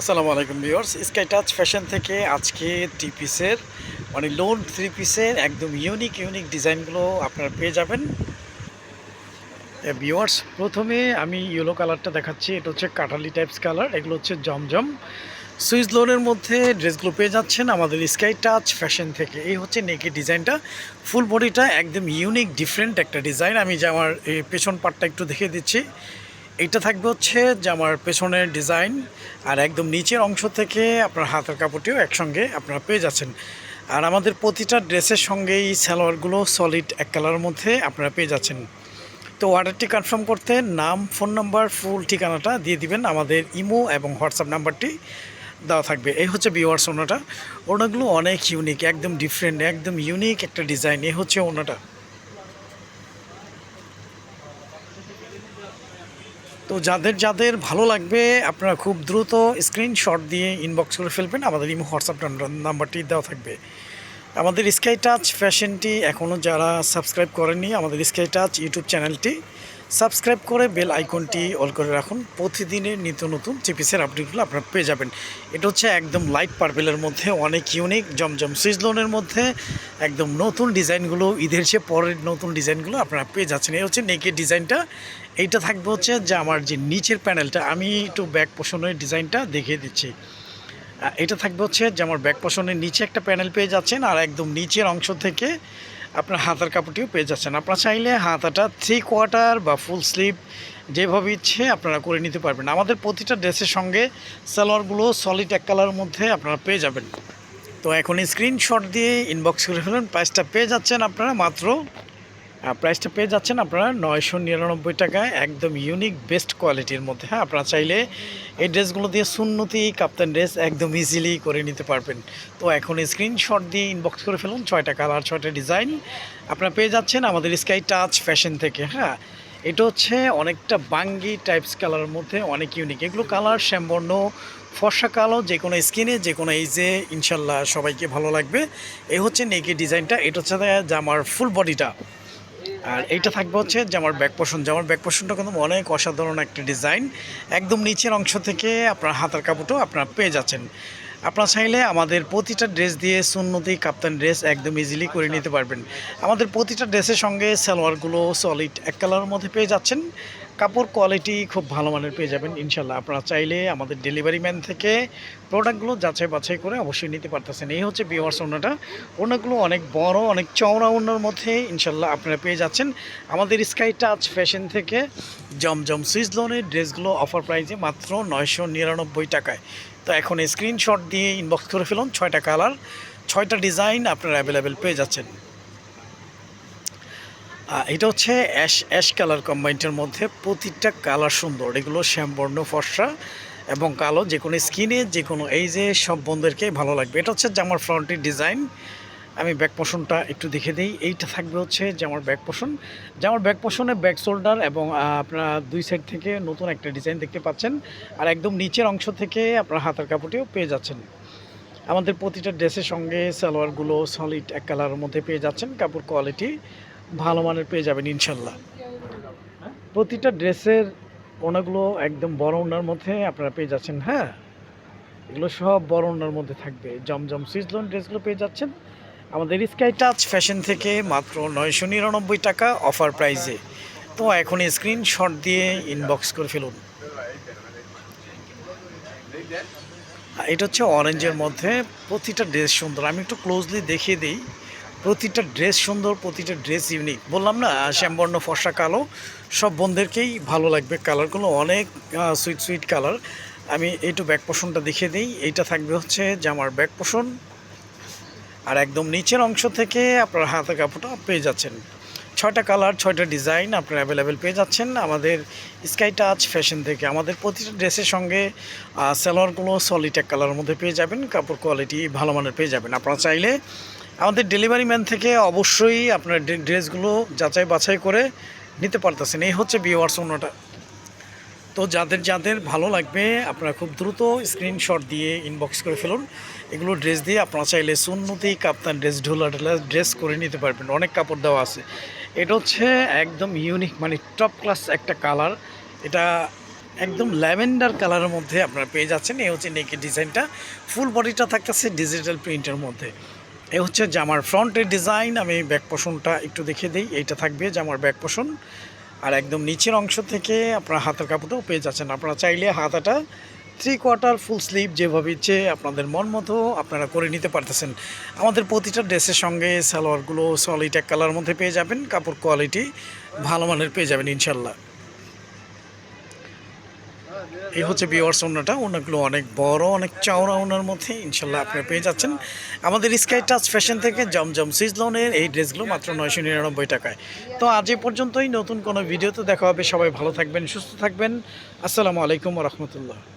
আসসালামু আলাইকুম viewers sky touch fashion থেকে আজকে থ্রি পিসের মানে লোন থ্রি পিসের একদম ইউনিক ইউনিক ডিজাইনগুলো আপনারা পেয়ে যাবেন। ভিউয়ার্স, প্রথমে আমি ইয়েলো কালারটা দেখাচ্ছি, এটা হচ্ছে কাটালি টাইপস কালার এগুলো হচ্ছে জমজম। সুইচ লোনের মধ্যে ড্রেসগুলো পেয়ে যাচ্ছেন আমাদের স্কাই টাচ ফ্যাশন থেকে। এই হচ্ছে নেকি ডিজাইনটা ফুল বডিটা একদম ইউনিক ডিফারেন্ট একটা ডিজাইন আমি যে আমার পেছন পার্টটা একটু দেখিয়ে দিচ্ছি। এইটা থাকবে হচ্ছে যে আমার পেছনের ডিজাইন আর একদম নিচের অংশ থেকে আপনার হাতের কাপড়টিও একসঙ্গে আপনারা পেয়ে যাচ্ছেন। আর আমাদের প্রতিটা ড্রেসের সঙ্গেই সালোয়ারগুলো সলিড এক কালারের মধ্যে আপনারা পেয়ে যাচ্ছেন। তো অর্ডারটি কনফার্ম করতে নাম ফোন নাম্বার ফুল ঠিকানাটা দিয়ে দিবেন। আমাদের ইমো এবং হোয়াটসঅ্যাপ নাম্বারটি দেওয়া থাকবে। এই হচ্ছে বিওয়ার্স ওনাটা। ওনাগুলো অনেক ইউনিক একদম ডিফারেন্ট একদম ইউনিক একটা ডিজাইন এই হচ্ছে ওনাটা। তো যাদের যাদের ভালো লাগবে, আপনারা খুব দ্রুত স্ক্রিনশট দিয়ে ইনবক্স করে ফেলবেন। আমাদের ইমো হোয়াটসঅ্যাপ নাম্বারটি দেওয়া থাকবে। আমাদের স্কাই টাচ ফ্যাশনটি এখনও যারা সাবস্ক্রাইব করেননি, আমাদের স্কাই টাচ ইউটিউব চ্যানেলটি সাবস্ক্রাইব করে বেল আইকনটি অল করে রাখুন। প্রতিদিনের নিত্য নতুন চিপিসের আপডেটগুলো আপনারা পেয়ে যাবেন। এটা হচ্ছে একদম লাইট পার্পেলের মধ্যে, অনেক ইউনিক জমজম সিজলনের মধ্যে, একদম নতুন ডিজাইনগুলো ঈদের চেয়ে পরের নতুন ডিজাইনগুলো আপনারা পেয়ে যাচ্ছেন। এই হচ্ছে নেকের ডিজাইনটা এইটা থাকবে হচ্ছে যে আমার যে নিচের প্যানেলটা, আমি একটু ব্যাক পোষণের ডিজাইনটা দেখিয়ে দিচ্ছি। এটা থাকবে হচ্ছে যে আমার ব্যাক পোষণের নিচে একটা প্যানেল পেয়ে যাচ্ছেন আর একদম নিচের অংশ থেকে আপনার হাতার কাপড়টিও পেয়ে যাচ্ছেন। আপনারা চাইলে হাতাটা থ্রি কোয়ার্টার বা ফুল স্লিভ যেভাবে ইচ্ছে আপনারা করে নিতে পারবেন। আমাদের প্রতিটা ড্রেসের সঙ্গে সালোয়ারগুলো সলিড এক কালারের মধ্যে আপনারা পেয়ে যাবেন। তো এখন স্ক্রিনশট দিয়ে ইনবক্স করে ফেলুন। প্রাইসটা পেয়ে যাচ্ছেন আপনারা মাত্র প্রাইসটা পেয়ে যাচ্ছেন আপনারা নয়শো নিরানব্বই টাকায়, একদম ইউনিক বেস্ট কোয়ালিটির মধ্যে। হ্যাঁ আপনারা চাইলে এই ড্রেসগুলো দিয়ে সুন্নতি, কাপ্তান ড্রেস একদম ইজিলি করে নিতে পারবেন। তো এখন স্ক্রিনশট দিয়ে ইনবক্স করে ফেলুন, ছয়টা কালার ছয়টা ডিজাইন আপনারা পেয়ে যাচ্ছেন আমাদের স্কাই টাচ ফ্যাশন থেকে হ্যাঁ। এটা হচ্ছে অনেকটা বাঙ্গি টাইপস কালারের মধ্যে, অনেক ইউনিক এগুলো কালার শ্যামবর্ণ, ফর্সা কালো, যে কোনো স্কিনে যে কোনো এইজে ইনশাল্লাহ সবাইকে ভালো লাগবে। এই হচ্ছে নেকি ডিজাইনটা এটা হচ্ছে জামার ফুল বডিটা আর এইটা থাকবে হচ্ছে জামার ব্যাক পোষণ জামার ব্যাক পোষণটা কিন্তু অনেক অসাধারণ একটি ডিজাইন একদম নিচের অংশ থেকে আপনার হাতার কাপড়টাও আপনারা পেয়ে যাচ্ছেন। আপনারা চাইলে আমাদের প্রতিটা ড্রেস দিয়ে সুন্নতি কাপ্তান ড্রেস একদম ইজিলি করে নিতে পারবেন। আমাদের প্রতিটা ড্রেসের সঙ্গে সালোয়ারগুলো সলিড এক কালারের মধ্যে পেয়ে যাচ্ছেন। কাপড় কোয়ালিটি খুব ভালো মানের পেয়ে যাবেন ইনশাল্লাহ আপনারা চাইলে আমাদের ডেলিভারি ম্যান থেকে প্রোডাক্টগুলো যাচাই বাছাই করে অবশ্যই নিতে পারতেছেন। এই হচ্ছে বিওয়ার্স ওনাটা। ওনাগুলো অনেক বড় অনেক চওড়া ওনার মধ্যে ইনশাল্লাহ আপনারা পেয়ে যাচ্ছেন। আমাদের স্কাই টাচ ফ্যাশন থেকে জমজম সুইচ লোনের ড্রেসগুলো অফার প্রাইসে মাত্র নয়শো নিরানব্বই টাকায়। তো এখন স্ক্রিনশট দিয়ে ইনবক্স করে ফেলুন, ছয়টা কালার ছয়টা ডিজাইন আপনারা অ্যাভেলেবেল পেয়ে যাচ্ছেন। এটা হচ্ছে অ্যাশ অ্যাশ কালার কম্বাইনটার মধ্যে প্রতিটা কালার সুন্দর। এগুলো শ্যামবর্ণ, ফর্সা এবং কালো যে কোনো স্কিনে যে কোনো এই যে সব বন্ধুদেরকে ভালো লাগবে। এটা হচ্ছে জামার ফ্রন্টের ডিজাইন আমি ব্যাক পোষণটা একটু দেখে দিই। এইটা থাকবে হচ্ছে জামার ব্যাক পোষণ। জামার ব্যাক পোষণে ব্যাক শোল্ডার এবং আপনারা দুই সাইড থেকে নতুন একটা ডিজাইন দেখতে পাচ্ছেন। আর একদম নিচের অংশ থেকে আপনার হাতের কাপড়টিও পেয়ে যাচ্ছেন। আমাদের প্রতিটা ড্রেসের সঙ্গে সালোয়ারগুলো সলিড এক কালারের মধ্যে পেয়ে যাচ্ছেন। কাপড় কোয়ালিটি ভালো মানের পেয়ে যাবেন ইনশাল্লাহ। প্রতিটা ড্রেসের ওনাগুলো একদম বড় ওনার মধ্যে আপনারা পেয়ে যাচ্ছেন হ্যাঁ? এগুলো সব বড় ওনার মধ্যে থাকবে। জমজম সিজলন ড্রেসগুলো পেয়ে যাচ্ছেন। আমাদের স্কাই টাচ ফ্যাশন থেকে মাত্র নয়শো নিরানব্বই টাকা অফার প্রাইসে তো এখন স্ক্রিনশট দিয়ে ইনবক্স করে ফেলুন। এটা হচ্ছে অরেঞ্জের মধ্যে প্রতিটা ড্রেস সুন্দর। আমি একটু ক্লোজলি দেখিয়ে দিই। প্রতিটা ড্রেস সুন্দর, প্রতিটা ড্রেস ইউনিক বললাম না, শ্যামবর্ণ, ফর্সা, কালো, সব বন্ধুদেরকেই ভালো লাগবে কালারগুলো অনেক সুইট সুইট কালার আমি এইটু ব্যাক পোষণটা দেখিয়ে দিই। এইটা থাকবে হচ্ছে জামার ব্যাক পোষণ আর একদম নিচের অংশ থেকে আপনার হাতে কাপড়টা পেয়ে যাচ্ছেন। ছয়টা কালার, ছয়টা ডিজাইন আপনারা অ্যাভেলেবেল পেয়ে যাচ্ছেন। আমাদের স্কাই টাচ ফ্যাশন থেকে আমাদের প্রতিটা ড্রেসের সঙ্গে সালোয়ারগুলো সলিড এক কালারের মধ্যে পেয়ে যাবেন। কাপড় কোয়ালিটি ভালো মানের পেয়ে যাবেন। আপনারা চাইলে আমাদের ডেলিভারি ম্যান থেকে অবশ্যই আপনার ড্রেসগুলো যাচাই বাছাই করে নিতে পারতেছেন। এই হচ্ছে বিওয়ার্স অন্যটা। তো যাদের যাদের ভালো লাগবে, আপনারা খুব দ্রুত স্ক্রিনশট দিয়ে ইনবক্স করে ফেলুন। এগুলো ড্রেস দিয়ে আপনারা চাইলে সুন্নতি কাপ্তান ড্রেস ঢোলা ঢোলা ড্রেস করে নিতে পারবেন। অনেক কাপড় দেওয়া আছে। এটা হচ্ছে একদম ইউনিক মানে টপ ক্লাস একটা কালার এটা একদম ল্যাভেন্ডার কালারের মধ্যে আপনারা পেয়ে যাচ্ছেন। এই হচ্ছে নেকের ডিজাইনটা ফুল বডিটা থাকতেছে ডিজিটাল প্রিন্টের মধ্যে। এ হচ্ছে জামার ফ্রন্টের ডিজাইন আমি ব্যাক পোষণটা একটু দেখিয়ে দিই। এইটা থাকবে জামার ব্যাক পোষণ আর একদম নিচের অংশ থেকে আপনার হাতের কাপড়টাও পেয়ে যাচ্ছেন। আপনারা চাইলে হাতাটা থ্রি কোয়ার্টার ফুল স্লিভ যেভাবে ইচ্ছে আপনাদের মন মতো আপনারা করে নিতে পারতেছেন। আমাদের প্রতিটা ড্রেসের সঙ্গে সালোয়ারগুলো সলিড এক কালার মধ্যে পেয়ে যাবেন। কাপড় কোয়ালিটি ভালো মানের পেয়ে যাবেন ইনশাল্লাহ এই হচ্ছে বিওয়ার্স ওনাটা ওনাগুলো অনেক বড়, অনেক চওড়া ওনার মধ্যে ইনশাল্লাহ আপনারা পেয়ে যাচ্ছেন। আমাদের স্কাই টাচ ফ্যাশন থেকে জমজম সিজলনের এই ড্রেসগুলো মাত্র নয়শো নিরানব্বই টাকায়। তো আজ এ পর্যন্তই, নতুন কোনো ভিডিওতে দেখা হবে। সবাই ভালো থাকবেন, সুস্থ থাকবেন। আসসালামু আলাইকুম রহমতুল্লাহ।